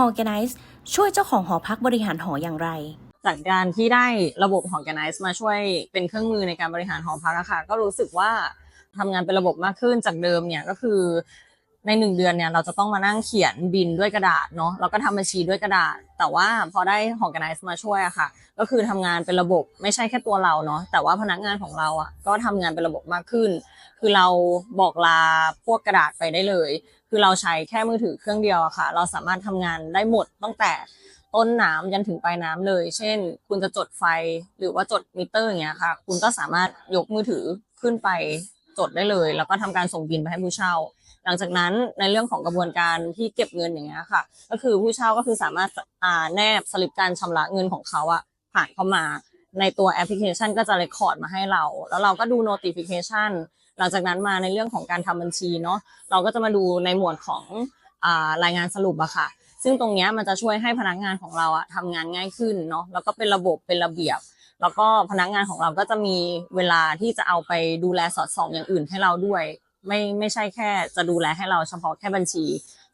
Organize ช่วยเจ้าของหอพักบริหารหออย่างไร จากการที่ได้ระบบ Organize มาช่วยเป็นเครื่องมือในการบริหารหอพักอะค่ะก็รู้สึกว่าทำงานเป็นระบบมากขึ้นจากเดิมเนี่ยก็คือ ในหนึ่งเดือนเนี่ยเราจะต้องมานั่งเขียนบินด้วยกระดาษเนาะแล้วก็ทำบัญชีด้วยกระดาษ แต่ว่าพอได้ Organize มาช่วยอะค่ะ ก็คือทำงานเป็นระบบไม่ใช่แค่ตัวเราเนาะแต่ว่าพนักงานของเราอะก็ทำงานเป็นระบบมากขึ้น คือเราบอกลาพวกกระดาษไปได้เลย คือเราใช้แค่มือถือเครื่องเดียวอะค่ะ เราสามารถทำงานได้หมดตั้งแต่ต้นน้ำยันถึงปลายน้ำเลย เช่น คุณจะจดไฟหรือว่าจดมิเตอร์อย่างเงี้ยค่ะ คุณก็สามารถยกมือถือขึ้นไป จดได้เลย แล้วก็ทำการส่งบินไปให้ผู้เช่า หลังจากนั้นในเรื่องของกระบวนการที่เก็บเงินอย่างเงี้ยค่ะ ก็คือผู้เช่าก็คือสามารถอ่าแนบสลิปการชำระเงินของเขาอะผ่านเข้ามาในตัวแอปพลิเคชันก็จะเรคคอร์ดมาให้เรา แล้วเราก็ดู notification หลังจากนั้นมาในเรื่องของการทำบัญชีเนาะเราก็จะมาดูในหมวดของอารายงานสรุปอะค่ะ ซึ่งตรงเนี้ยมันจะช่วยให้พนักงานของเราอะทำงานง่ายขึ้นเนาะแล้วก็เป็นระบบเป็นระเบียบ แล้วก็พนักงานของเราก็จะมีเวลาที่จะเอาไปดูแลสอดส่องอย่างอื่นให้เราด้วย ไม่ไม่ใช่แค่จะดูแลให้เราเฉพาะแค่บัญชี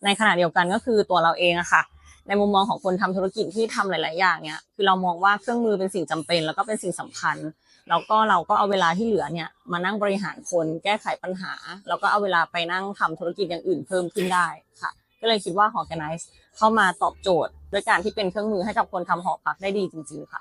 ในขณะเดียวกันก็คือตัวเราเองอะค่ะ ในมุมมองของคนทำธุรกิจที่ทำหลาย ๆ อย่างเนี่ยคือเรามองว่าเครื่องมือเป็นสิ่งจำเป็น แล้วก็เป็นสิ่งสำคัญแล้วก็เราก็เอาเวลาที่เหลือเนี่ยมานั่งบริหารคนแก้ไขปัญหา แล้วก็เอาเวลาไปนั่งทำธุรกิจอย่างอื่นเพิ่มขึ้นได้ค่ะ ก็เลยคิดว่า Organize เข้ามาตอบโจทย์ ด้วยการที่เป็นเครื่องมือให้กับคนทำหอพักได้ดีจริง ๆ ค่ะ